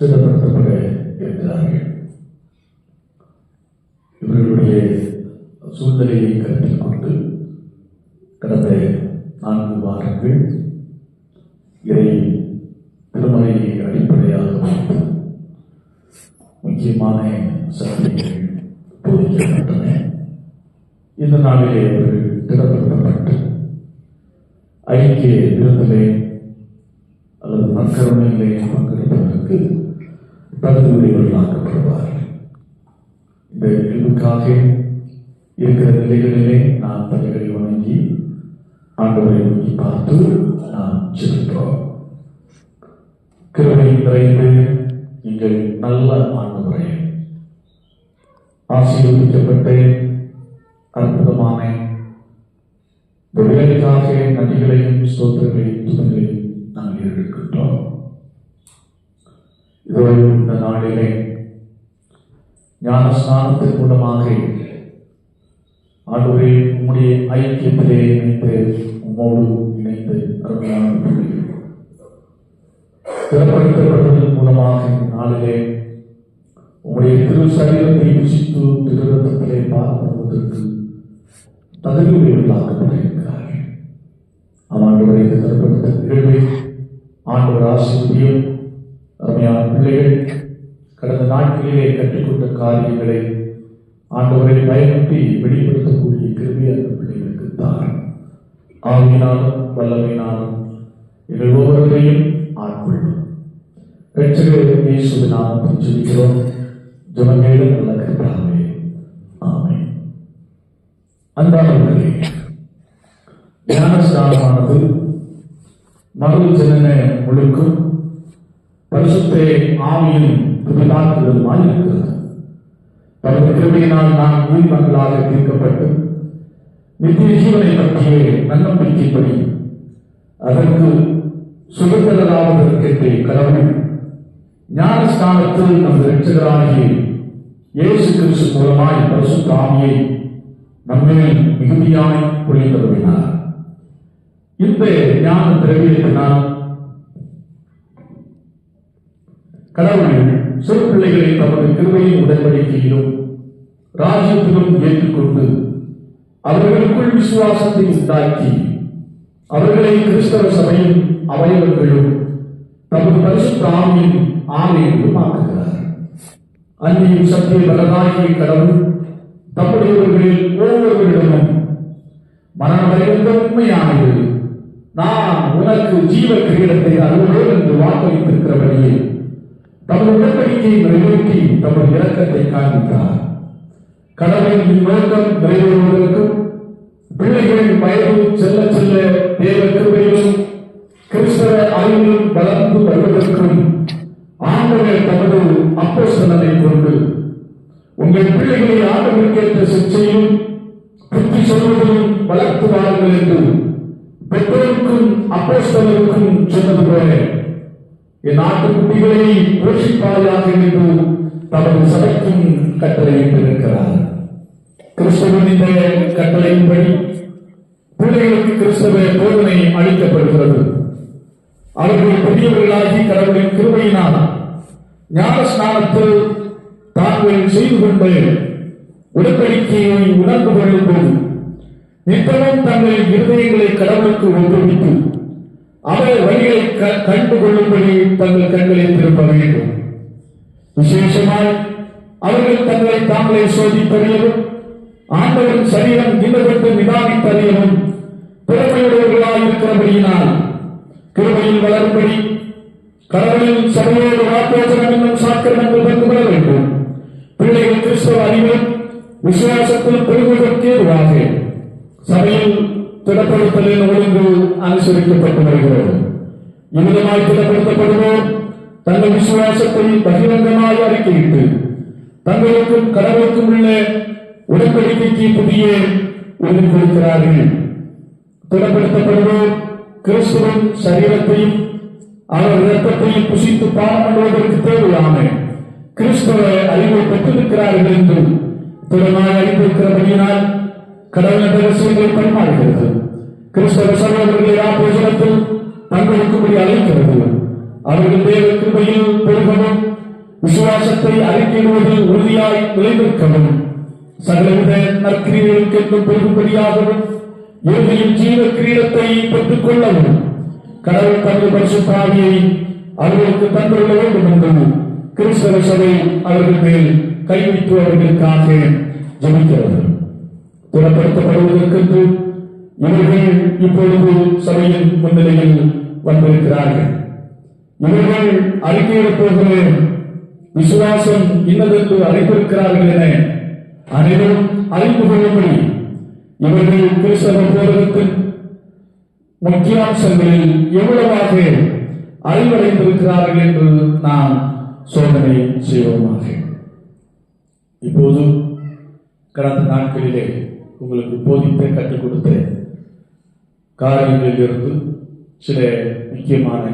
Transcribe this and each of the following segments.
சிறப்படுத்தப்பட இருக்கிறார்கள் இவர்களுடைய சூழ்நிலையை கருத்தில் கொண்டு கடந்த நான்கு வாரங்கள் இறை திருமலையை அடிப்படையாக வைத்து முக்கியமான சலுகைகள் போதிக்கப்பட்டன. இந்த நாளிலே அவர்கள் திடப்படுத்தப்பட்டு ஐக்கிய விருந்திலே அல்லது மக்களுமையிலே பங்கெடுப்பதற்கு தகுதியுடையவர்களாக்கப்படுவார்கள் இந்த நிகழ்வுக்காக இருக்கிற நிலைகளிலே நாம் தலைகளை வணங்கி ஆண்டவரை நோக்கி பார்த்து நாம் செல்கிறோம் கிருபை நிறைந்து நீங்கள் நல்ல ஆண்டவரே ஆசீர்வதிக்கப்பட்ட அற்புதமான இந்த வேலைக்காக நதிகளையும் சோதனைகளையும் துணைகளையும் நாங்கள் எடுக்கின்றோம் இதோ இந்த நாளிலே ஞானஸ்நானத்தின் மூலமாக ஆண்டவரே உம்முடைய ஐக்கியத்திலே இணைந்து உம்மோடு இணைந்து அருமையான திறப்படுத்தப்பட்டதன் மூலமாக நாளிலே உம்முடைய திரு சரீரத்தை ருசித்து திருரத்தத்திலே பார்ப்பதற்கு தகுதியுடையவர்களாக்கப்பட்டிருக்கிறார்கள் ஆண்டவரை திறப்படுத்த நிகழ்வை ஆண்டவர் ஆசிரியம் அருமையான பிள்ளைகள் கடந்த நாட்களிலே கற்றுக்கொண்ட காரியங்களை ஆண்டவரை பயன்படுத்தி வெளிப்படுத்தக்கூடிய கிருமி அந்த பிள்ளைகளுக்கு தான் ஆவினாலும் வல்லமையினாலும் எங்கள் ஒவ்வொருவரையும் ஆட்கொள்ளும். ரட்சகர் இயேசுவின் நாமத்தில் ஜெபிக்கிறோம். ஜெபங்களும் நல்ல கர்த்தாவே ஆமை அன்பானவர்களே ஞானஸ்தானமானது மறு ஜனன முழுக்கும் பரிசுத்தே ஆவியும் புதிதாக்குதலுமாய் இருக்கிறது தமது கிருமையினால் நான் உயிர்மங்களாக தீர்க்கப்பட்டு நித்திய ஜீவனை பற்றிய நன்னம்பிக்கைப்படி அதற்கு சுதந்திரராவதற்கென்றே கடவுள் ஞானஸ்தானத்தில் நம் இரட்சகராகிய இயேசு கிறிஸ்து மூலமாய் பரிசுத்த ஆவியை நம்மேல் மிகுதியாய் பொழிந்தருவினார் இந்த ஞான திரவியத்தினால் கடவுள் சொற்பிள்ளைகளை தமது கிருபையின் உடன்படிக்கையிலும் ராஜ்யத்திலும் ஏற்றுக்கொண்டு அவர்களுக்குள் விசுவாசத்தை உண்டாக்கி அவர்களை கிறிஸ்தவ சபையின் அவயவங்களும் தமது பரிசுத்த ஆவியின் ஆவியிலும் ஆக்குகிறார் அன்னியும் சத்திய பலனாகிய கடவுள் தம்முடையவர்களில் ஒவ்வொருவரிடமும் மரணமடைந்த உண்மையானது நான் உனக்கு ஜீவ கிரீடத்தை அருள்வேன் என்று வாக்களித்திருக்கிறபடியே தமது உடன்படிக்கையை நிறைவேற்றி தமது இலக்கத்தை காண்பித்தார். கடவுளின் நோக்கம் நிறைவேறுவதற்கும் பிள்ளைகள் வயது செல்ல செல்ல தேவ கிருபையிலும் கிறிஸ்தவ அறிவிலும் வளர்ந்து வருவதற்கும் ஆண்டவர் தமது அப்போஸ்தலனை கொண்டு உங்கள் பிள்ளைகளை ஆண்டவருக்கேற்ற சிக்ஷையும் புத்தி சொல்வதையும் வளர்த்து வாருங்கள் என்று பெற்றோருக்கும் அப்போஸ்தலருக்கும் சொன்னது போல என் ஆட்டுக்குட்டிகளை போஷிப்பாயாக என்று தமது சபைக்கும் கட்டளையிட்டிருக்கிறார். கிறிஸ்துவின் இந்த கட்டளையின்படி பிள்ளைகளுக்கு கிறிஸ்தவ போதனை அளிக்கப்படுகிறது. அவர்கள் பெரியவர்களாகி கடவுளின் கிருமையினால் ஞான ஸ்நானத்தில் தாங்கள் செய்து கொண்டு உடன்படிக்கையை உணர்ந்து கொள்ளும் போது நித்தமும் தங்கள் இருதயங்களை கடவுளுக்கு ஒப்புவித்து அவர்கள் வழிகளை கண்டு கொள்ளும்படி தங்கள் கண்களை திருப்ப வேண்டும். விசேஷமாய் அவர்கள் தங்களை தாங்களே சோதிப்பறியவும் ஆண்டவரின் சரீரம் இன்னதற்கு நிதானித்தறியவும் திறமையுடையவர்களாய் இருக்கிறபடியினால் கிருமையில் வளரும்படி கடவுளின் சபையோடு வாக்கோசனம் என்னும் சாக்கிரமங்கள் பங்குபெற வேண்டும். பிள்ளைகள் கிறிஸ்தவ அறிவில் விசுவாசத்தில் பெருகுவதற்கு சபையில் திடப்படுத்தலின் ஒழுங்கு அனுசரிக்கப்பட்டு வருகிறது இவ்விதமாய் திடப்படுத்தப்படுவோர் தங்கள் விசுவாசத்தை பகிரங்கமாய் அறிக்கையிட்டு தங்களுக்கும் கடவுளுக்கும் உள்ள உடன்படிக்கைக்கு புதிய உறுதி கொடுக்கிறார்கள். திடப்படுத்தப்படுவோர் கிறிஸ்துவின் சரீரத்தையும் அவர் இரத்தத்தையும் புசித்து பானம் பண்ணுவதற்கு தேவையான கிறிஸ்துவ அறிவை பெற்றிருக்கிறார்கள் என்று திறமாய் அறிந்திருக்கிறபடியினால் கடவுளின் ரகசியங்களை பரிமாறுகிறது கிறிஸ்தவ சகோதரர்களை ராபோஜனத்தில் பங்கெடுக்கும்படி அழைக்கிறது. அவர்கள் தேவ கிருபையில் பெருகவும் விசுவாசத்தை அறிக்கையிடுவதில் உறுதியாய் நிலைநிற்கவும். சகலவித நற்கிரியர்களுக்கு பெருகும்படியாகவும் இறுதியில் ஜீவ கிரீடத்தை பெற்றுக் கொள்ளவும் கடவுள் தமது பரிசுத்தாவியை அவர்களுக்கு தந்துள்ள வேண்டும் என்று கிறிஸ்தவ சபை அவர்கள் மேல் கைவிட்டு அவர்களுக்காக ஜெபிக்கிறது. புறப்படுத்தப்படுவதற்கென்று இவர்கள் இப்பொழுது சபையின் முன்னிலையில் வந்திருக்கிறார்கள். இவர்கள் அறிக்கையிடப் போகிற விசுவாசம் இன்னதென்று அழைத்திருக்கிறார்கள் என அனைவரும் அறிந்து கொள்ளும்படி இவர்கள் கிறிஸ்தவ போதகத்தின் முக்கியாம்சங்களில் எவ்வளவாக அறிவடைந்திருக்கிறார்கள் என்று நாம் சோதனை செய்வோமாக. இப்போது கடந்த நாட்களிலே உங்களுக்கு போதித்த கற்றுக் கொடுத்த காரியங்களிலிருந்து சில முக்கியமான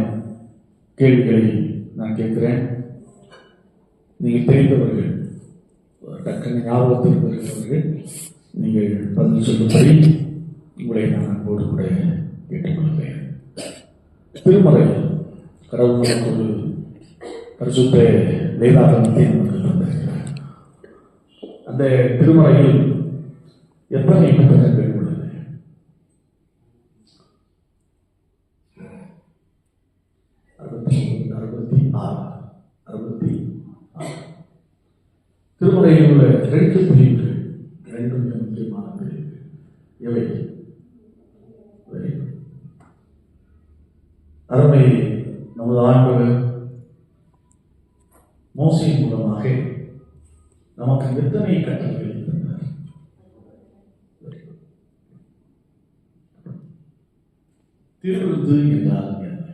கேள்விகளை நான் கேட்கிறேன். நீங்கள் தெரிந்தவர்கள் டக்குன்னு ஞாபகத்தில் வருகிறவர்கள் நீங்கள் பதில் சொல்லும்படி உங்களை நான் அன்போடு கூட கேட்டுக்கொள்கிறேன். திருமலை கடவுள் நமக்கு ஒரு பரிசுத்த வேதாகமத்தை நமக்கு தந்திருக்கிறார் அந்த திருமலையில் எத்தனை புத்தகங்கள் உள்ளது அறுபத்தி மூன்று அறுபத்தி ஆறு. அறுபத்தி ஆறு. திருமலையில் உள்ள ரெண்டு பிரிவுகள் ரெண்டு மிக முக்கியமான பிரிவுகள் எவை அருமை நமது ஆண்டவர் மோசையின் மூலமாக நமக்கு எத்தனை கட்டளை திருவிருது என்றால் என்ன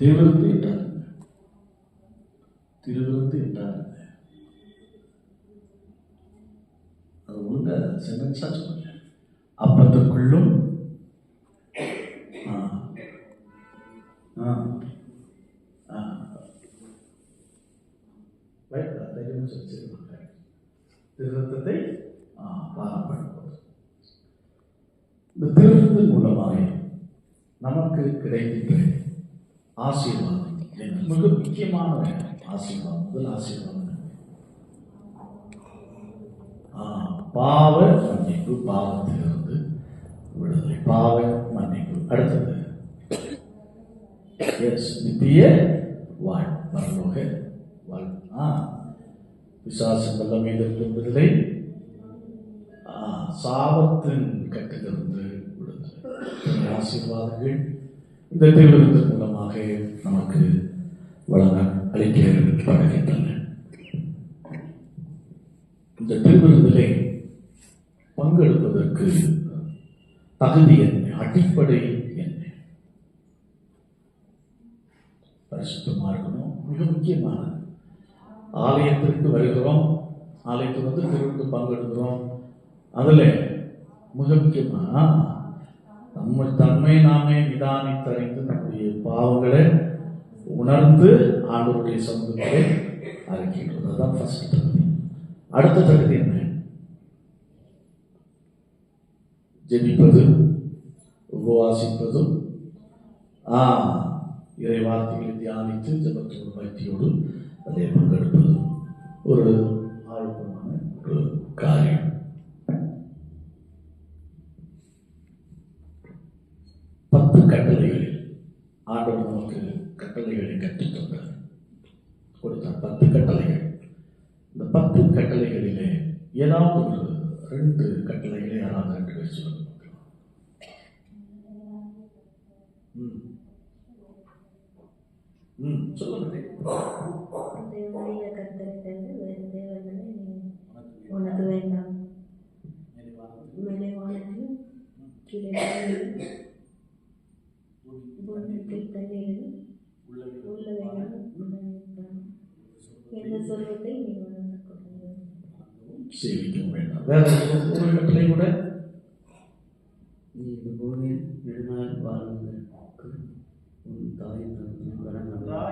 திருவிருது என்றால் என்ன திருவிருந்து என்றால் என்ன அது ஒழுங்கா சென்டென்ஸாக சொல்லுங்க. இந்த மூலமாக நமக்கு கிடைக்கின்ற ஆசீர்வாதம் மிக முக்கியமான ஆசீர்வாதம். முதல் ஆசீர்வாதம் பாவ மன்னிப்பு பாவத்திலிருந்து விடுதலை. பாவ மன்னிப்பு. அடுத்தது. எஸ் நித்திய வாழ். பரலோக வாழ். ஆ விசாசம் வல்லமையிலிருந்து விடுதலை. சாபத்தின் கட்டிலிருந்து ஆசீர்வாதங்கள் இந்த திருவிருத்தின் மூலமாக நமக்கு வழங்க அளிக்கப்படுகின்றன இந்த திருவிருந்திலே பங்கெடுப்பதற்கு தகுதி என்ன? அடிப்படை என்ன? பரிசுத்தமா இருக்கணும் மிக முக்கியமானது. ஆலயத்திற்கு வருகிறோம். ஆலயத்துக்கு வந்து திருவிருந்து பங்கெடுக்கிறோம். அதில் மிக முக்கியமா நம்ம தன்மை நாமே நிதானித்தறிந்து நம்முடைய பாவங்களை உணர்ந்து ஆண்டவருடைய சமூகத்தை அறிக்கின்றது அதுதான் ஃபர்ஸ்ட் தகுதி. அடுத்த தகுதி என்ன? ஜெபிப்பது உபவாசிப்பதும் ஆ இறை வார்த்தைகளை தியானித்து ஜபத்தோடு பக்தியோடு அதை பங்கெடுப்பது ஒரு ஆழ்வமான ஒரு காரியம். பத்து கட்டளைகள். ஆண்டவர் நமக்கு கட்டளைகளை கற்றுத் கொடுத்தார் பத்து கட்டளைகள். இந்த பத்து கட்டளைகளிலே ஏதாவது ஒரு ரெண்டு கட்டளைகளை யாராவது ரெண்டு பேர் சொல்லுங்க ம். சொல்லுங்க உனக்கு வேண்டாம். மேலே வானத்தில் கீழே பூமியில், பூமிக்கு தண்ணீரில் உள்ளவைகள் உண்டாயிருக்கலாம். எந்த சொல்வதை நீ உணர்ந்து கொள்ளுங்கள் சேவிக்க வேண்டாம் வேற ஒரு கூட நீ இந்த பூமியில் நெடுநாள் வாழ்வதற்கு உன் தாய்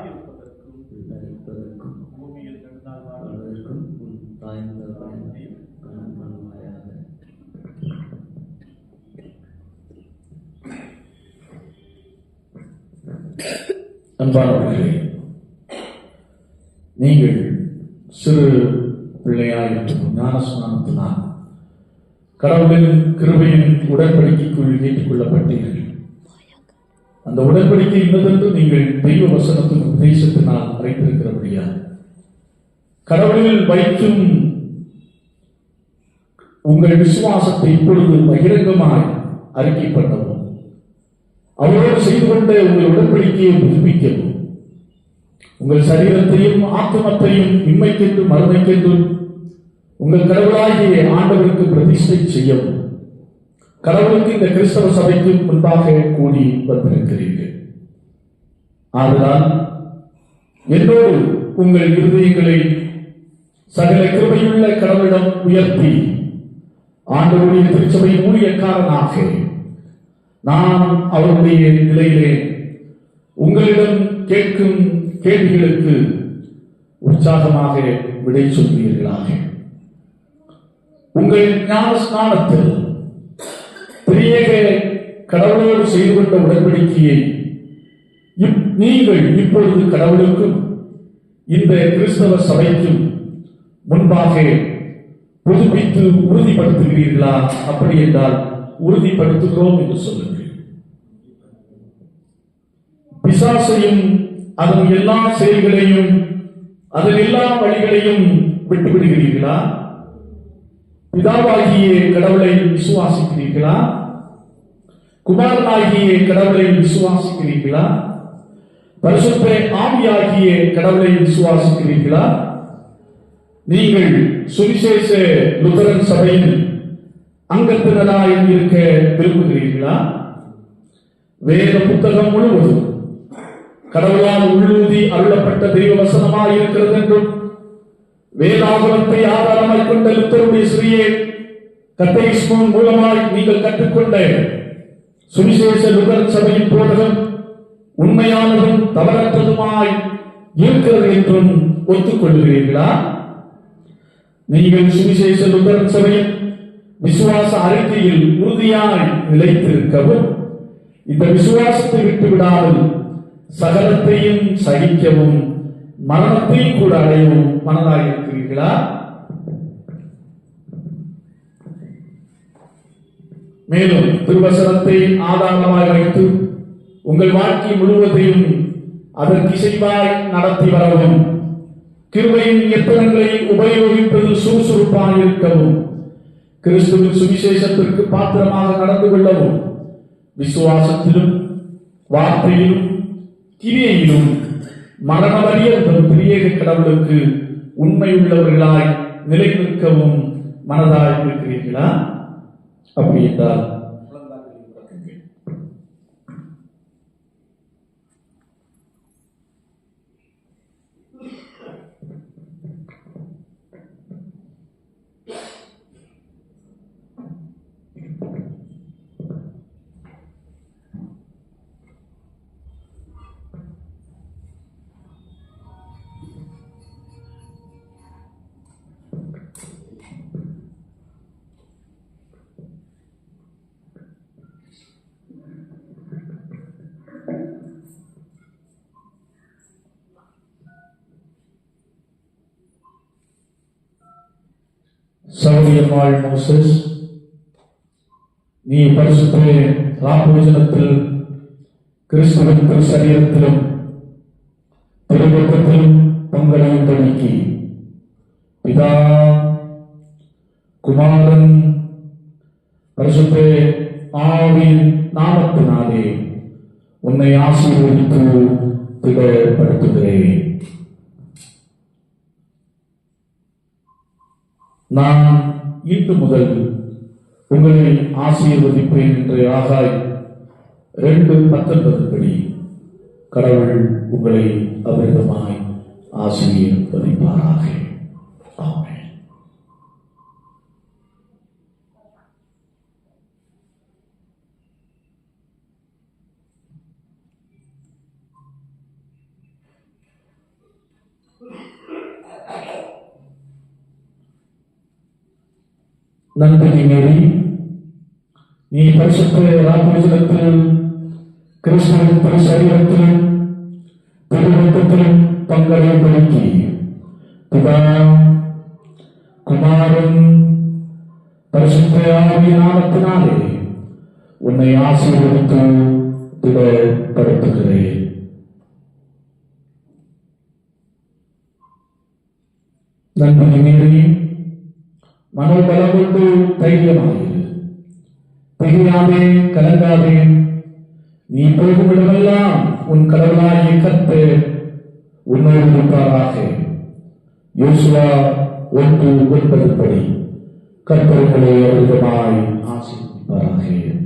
இருப்பதற்கும் பூமியில் நெடுநாள் வாழ வாழ்வதற்கும் உன் தாய் தந்தையை கடன் பண்ணுவாயாக அன்பானவர்களே நீங்கள் சிறு பிள்ளையாயிருக்கும் ஞானஸ்நானத்தினால். கடவுளின் கிருபையின் உடன்படிக்கைக்குள் ஏற்றுக்கொள்ளப்பட்டீர்கள். அந்த உடன்படிக்கை இன்னதென்று நீங்கள் தெய்வ வசனத்தின் உபதேசத்தினால் அழைத்திருக்கிறபடியா கடவுளில் வைக்கும் உங்கள் விசுவாசத்தை இப்பொழுது பகிரங்கமாய் அறிக்கைப்பட்டவும் அவரோடு செய்து கொண்ட உங்கள் உடன்படிக்கையை புதுப்பிக்கவும் உங்கள் சரீரத்தையும் ஆத்மத்தையும் இம்மைக்கென்றும் மறுமைக்கென்றும் உங்கள் கடவுளாகிய ஆண்டவருக்கு பிரதிஷ்டை செய்யவும் கடவுளுக்கு இந்த கிறிஸ்தவ சபைக்கு முன்பாக கூடி வந்திருக்கிறீர்கள். ஆதலால் என்னோடு உங்கள் இருதயங்களை சகல கிருபையுள்ள கடவுளிடம் உயர்த்தி ஆண்டவருடைய திருச்சபை ஊழியக்காரனாக நான் அவருடைய நிலையிலே உங்களிடம் கேட்கும் கேள்விகளுக்கு உற்சாகமாக விடை சொல்வீர்களாக. உங்கள் ஞான ஸ்நானத்தில் திரியேக கடவுளோடு செய்து கொண்ட உடன்படிக்கையை நீங்கள் இப்பொழுது கடவுளுக்கும் இந்த கிறிஸ்தவ சபைக்கும் முன்பாக புதுப்பித்து உறுதிப்படுத்துகிறீர்களா? அப்படி என்றால் உறுதிப்படுத்துகிறோம் என்று சொல்லுங்கள். பிசாசையும் அதன் எல்லா செயல்களையும் அதன் எல்லா வழிகளையும் விட்டுவிடுகிறீர்களா? பிதாவாகிய கடவுளை விசுவாசிக்கிறீர்களா குமாரனாகிய கடவுளை விசுவாசிக்கிறீர்களா பரிசுத்த ஆவியாகிய கடவுளை விசுவாசிக்கிறீர்களா நீங்கள் சுவிசேஷ லுத்தரன் சபையில் அங்கத்தினராய் இருக்க விரும்புகிறீர்களா வேத புத்தகம் முழுவதும் கடவுளால் உள்ளூதி அருளப்பட்ட தெய்வ வசனமாய் இருக்கிறது என்றும் வேதாகமத்தை ஆதாரமாய் கொண்ட லுத்தருடைய சிறிய கத்தேஸ்மோன் மூலமாய் நீங்கள் கற்றுக்கொண்ட சுவிசேஷ லுகர் சபையின் போதகம் உண்மையானதும் தவறற்றதுமாய் இருக்கிறது என்றும் ஒத்துக்கொள்கிறீர்களா? நீங்கள் சுவிசேஷ லுகர் சபையின் விசுவாச அறிக்கையில் உறுதியாய் நிலைத்திருக்கவும் இந்த விசுவாசத்தை விட்டுவிடாமல் சகலத்தையும் சகிக்கவும் மரணத்தையும் கூட அடையும் மனதாக இருக்கிறீர்களா? மேலும் திருவசனத்தை ஆதாரமாக வைத்து உங்கள் வாழ்க்கை முழுவதையும் அதற்கு இசைவாய் நடத்தி வரவும் கிருபையின் எத்தனங்களை உபயோகிப்பது சுறுசுறுப்பாக இருக்கவும் கிறிஸ்துவின் சுவிசேஷத்திற்கு பாத்திரமாக நடந்து கொள்ளவும் விசுவாசத்திலும் வார்த்தையிலும் கிரியையிலும் மரணமறியதும் பிரியேக கடவுளுக்கு உண்மையுள்ளவர்களாய் நிலை நிற்கவும் மனதாய் இருக்கிறீர்களா? அப்படி என்றால் சௌரியம்மாள் மோசஸ் நீ பரிசுத்த ராபோஜனத்தில் கிறிஸ்துவின் திருசரீரத்திலும் திருவட்டத்திலும் பங்களையும் தணிக்கி. பிதா குமாரன் பரிசுத்தே ஆவின் நாமத்தினாலே உன்னை ஆசீர்வதித்து நான் இன்று முதல் உங்களை ஆசீர்வதிப்பேன் என்று ஆகாய் ரெண்டு பத்தொன்பது படி கடவுள் உங்களை அமிர்தமாய் ஆசிரியர் பதிப்பாராக நன்றி மேரி நீ பரிசுத்த ராமோஜனத்திலும் கிருஷ்ணனின் திரு சரீரத்திலும் திருவத்தத்திலும் பங்களிப்பதற்கு பிதா குமாரன் பரிசுத்த ஆவிய நாமத்தினாலே உன்னை ஆசீர்வதித்து திடப்படுத்துகிறேன் நன்றி மீறி மனோபலம் கொண்டு தைரியமாயிரு. திகையாதே கலங்காதே நீ போகும் இடமெல்லாம் உன் கடவுளாகிய கத்து உன்னோடு இருப்பாராக யோசுவா ஒன்று ஒன்பது படி. கற்பனைகளை அதிகமாய் ஆசீர்வதிப்பாராக.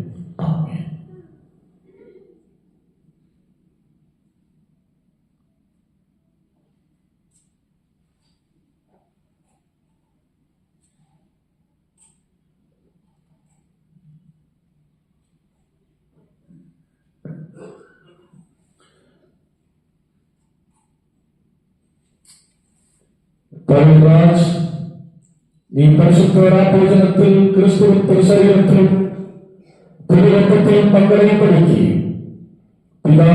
பவுல்ராஜ் நீ பரிசுத்தவரா போஜனத்தில் கிறிஸ்துவின் திருசரீரத்திலும் சரீரத்திலும் திருரத்தத்திலும் பங்களிப்பதற்கு பிதா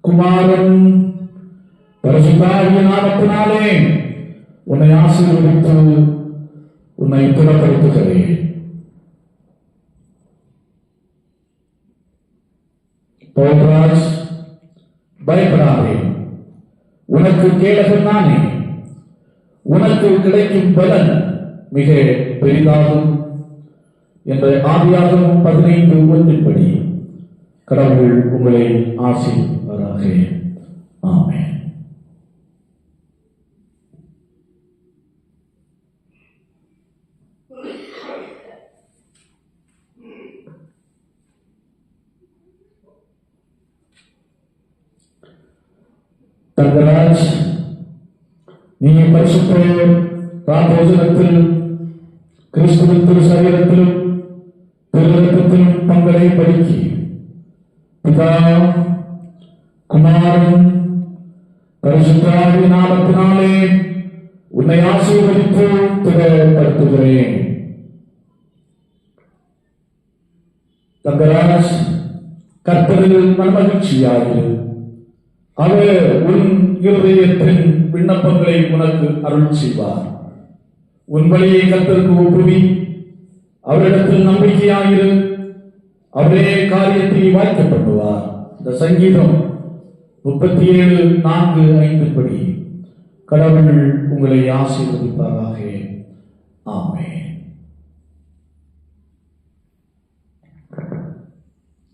குமாரன் பரிசுத்தாகிய நாமத்தினாலே உன்னை ஆசீர்வதித்து உன்னை திடப்படுத்துகிறேன் பவுல்ராஜ் பயப்படாதே. உனக்கு கேடகன் நானே. உனக்கு கிடைக்கும் பலன் மிக பெரிதாகும். என்ற ஆதியாகவும் பதினைந்து ஒன்றின்படி கடவுள் உங்களை ஆசிர்வராக. ஆமே தங்கராஜ் நீ பரிசுத்த ராமோஜனத்தில் கிறிஸ்துவின் திரு சரீரத்திலும் திருரத்தத்திலும் பங்களை படுக்கி பிதா குமாரன் பரிசுத்தாவின் நாமத்தினாலே உன்னை ஆசீர்வதித்து திடப்படுத்துகிறேன் தங்கராஜ் கர்த்தரில் மனமகிழ்ச்சியாயிரு. அது உன் இருதயத்தின் விண்ணப்பங்களை உனக்கு அருள் செய்வார் உன் வழியை கர்த்தருக்கு ஒப்புவி. அவரிடத்தில் நம்பிக்கையாயிரு. அவரே காரியத்தை வாய்க்கப்படுவார் இந்த சங்கீதம் முப்பத்தி ஏழு நான்கு ஐந்து படி. கடவுள் உங்களை ஆசீர்வதிப்பாராக. ஆமே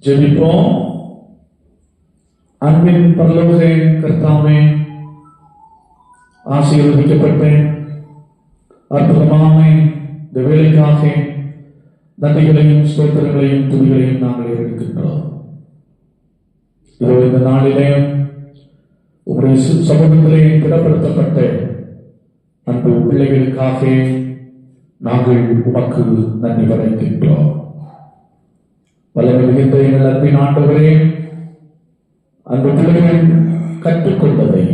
ஜெபிப்போம். அன்பின் பரலோக கர்த்தாவே ஆசீர்வதிக்கப்பட்டேன் அற்புதமான இந்த வேலைக்காக நன்றிகளையும் ஸ்தோத்திரங்களையும் துணிகளையும் நாங்கள் இருக்கின்றோம் இதோ இந்த நாளிலே உங்களுடைய சமூகத்திலே திடப்படுத்தப்பட்ட அன்பு பிள்ளைகளுக்காக நாங்கள் உமக்கு நன்றி வரைக்கின்றோம் வல்லமை மிகுந்த எங்கள் அன்பின் ஆண்டவரே அந்த பிள்ளைகள் கற்றுக்கொண்டதை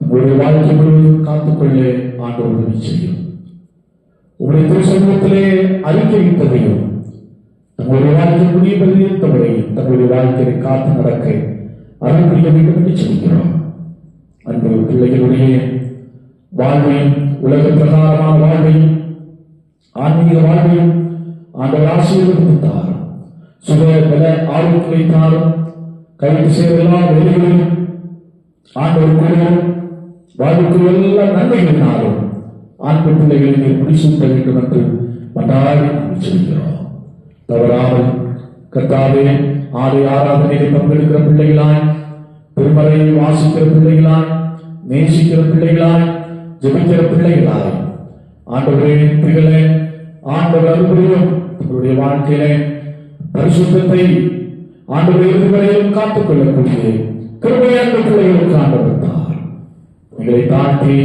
உங்களுடைய வாழ்க்கை முழுவதும் காத்துக்கொள்ள ஆண்டவர் உதவி செய்யும். உங்களுடைய திருசமூகத்திலே அறிக்கையிட்டதையும் தங்களுடைய வாழ்க்கை முடிவதையும் தவறையும் தங்களுடைய வாழ்க்கையை காத்து நடக்க அருள் புரிய வேண்டும் என்று சொல்கிறோம் அன்பு பிள்ளைகளுடைய வாழ்வையும் உலக பிரகாரமான வாழ்வையும் ஆன்மீக வாழ்வையும் ஆண்டவர் ஆசீர்வதித்தார். சுக பல ஆர்வத்தை தாரும் கைக்கு செய்த எல்லா வேலைகளையும் வாழ்வுக்கு எல்லா நன்மைகளினாலும் ஆண்பு பிள்ளைகளை நீர் முடிசூட்ட வேண்டும் என்று மன்றாடி சொல்கிறோம் தவறாமல் கத்தாவே ஆடு ஆராதனையில் பங்கெடுக்கிற பிள்ளைகளாய் திருமறை வாசிக்கிற பிள்ளைகளாய் நேசிக்கிற பிள்ளைகளாய் ஜெபிக்கிற பிள்ளைகளாய் ஆண்டவரே பிள்ளைகளே ஆண்டவர் அருள்புரியும். உங்களுடைய வாழ்க்கையிலே பரிசுத்தத்தை ஆண்டவர் இருவரையும் காத்துக் கொள்ளக்கூடிய கிருபையான பிள்ளைகளுக்கு ஆண்டவர் தார் எங்களை தாண்டி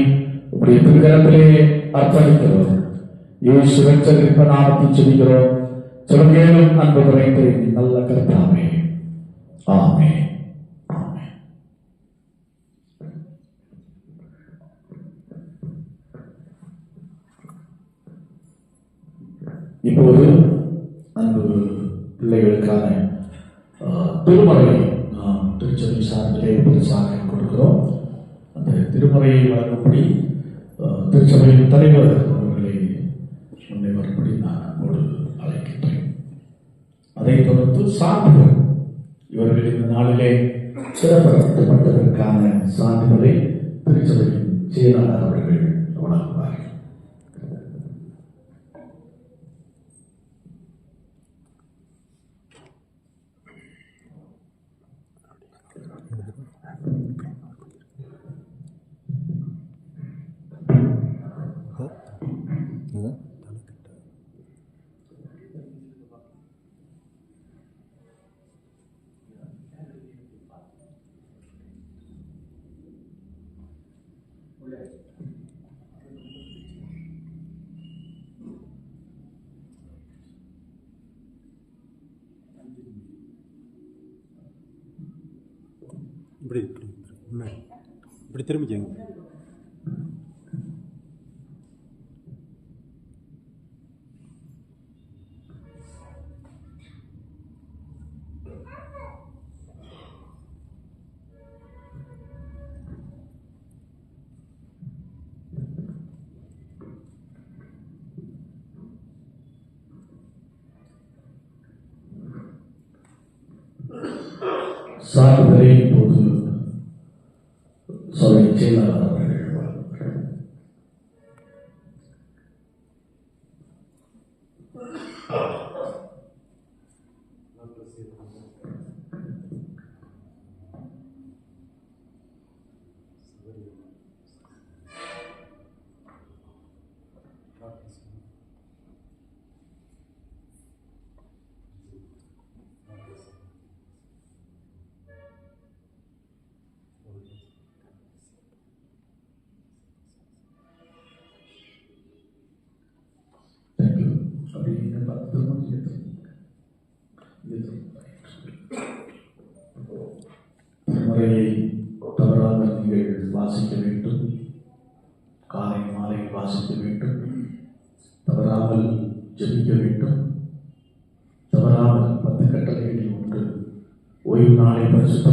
உங்களுடைய திருக்கரத்திலே அர்ப்பணிக்கிறோம். இயேசு ரட்சகரிப்ப நாமத்தில் செபிக்கிறோம். சொல்லுங்களும் அன்பு குறைந்து நல்ல கருத்தாமே ஆமே இப்போது அன்பு பிள்ளைகளுக்கான திருமறை நாம் திருச்சபை சார்பிலே பரிசாக கொடுக்கிறோம். அந்த திருமறையை வழங்கும்படி திருச்சபையின் தலைவர் அவர்களை முன்னே வரும்படி நான் அன்போடு அழைக்கின்றேன். அதைத் தொடர்ந்து சான்றுகள். இவர்கள் இந்த நாளிலே சிறப்படுத்தப்பட்டதற்கான சான்றுகளை திருச்சபையின் செயலாளர் அவர்கள் வழங்குவார்கள். இப்படி திரும்பிக்கங்க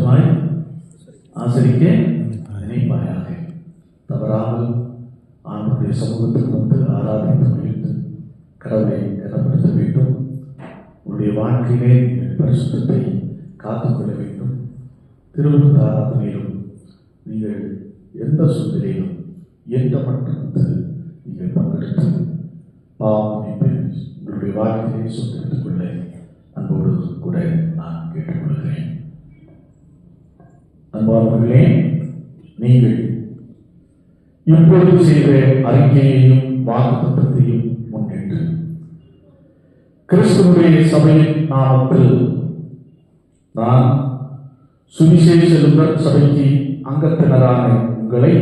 பரிசுத்தமாய் ஆசிரிக்க நினைப்பாயாக. தவறாமல் ஆண்டுடைய சமூகத்தில் வந்து ஆராதித்து மகிழ்ந்து கடவுளை கனப்படுத்த வேண்டும். உங்களுடைய வாழ்க்கையிலே பரிசுத்தத்தை காத்துக்கொள்ள வேண்டும். திருவிருந்த ஆராதனையிலும் நீங்கள் எந்த சூழ்நிலையிலும் எந்த மட்டத்தில் நீங்கள் பங்கெடுத்து பாவம் உங்களுடைய வாழ்க்கையை சொந்தெடுத்துக் கொள்ள அன்போடு கூட நான் கேட்டுக்கொள்கிறேன். அன்பானவர்களே நீங்கள் இப்பொழுது செய்த அறிக்கையையும் வாக்குத்தத்தையும் முன்னிட்டு கிறிஸ்துவனுடைய சபையின் நாமத்தில் நான் சுவிசேஷ சபைக்கு அங்கத்தினரான உங்களை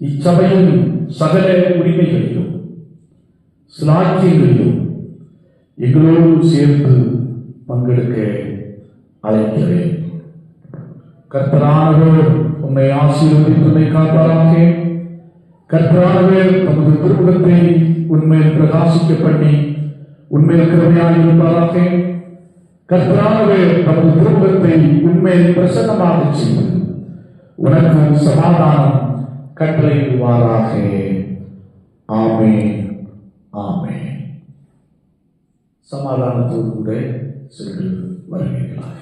இச்சபையின் சகல உரிமைகளிலும் சிலாக்கியங்களிலும் எங்களோடு சேர்ந்து பங்கெடுக்க அழைக்கிறேன். ಕರ್ತರಾಣರು ಒಮ್ಮೆ ಆಶೀರ್ವದಿತ್ತು ಮೇ ಕಾಪಾಡಕ್ಕೆ കർത്താവേ നമുക്ക് ദുർഗത്തെ ഉന്മേൽ പ്രകാശിക്കപ്പെട്ടി ഉന്മേൽ കൃപയായിരുപ്പാറാക്കെ കർത്താവേ നമുക്ക് ദുർഗത്തെ ഉന്മേൽ പ്രസന്നമാക ചെയ്തു ഉനക്ക് സമാധാനം കട്ടളയിടുവാറാക്കെ ആമേ ആമേ സമാധാനത്തോടുകൂടെ വരവേൽക്കാം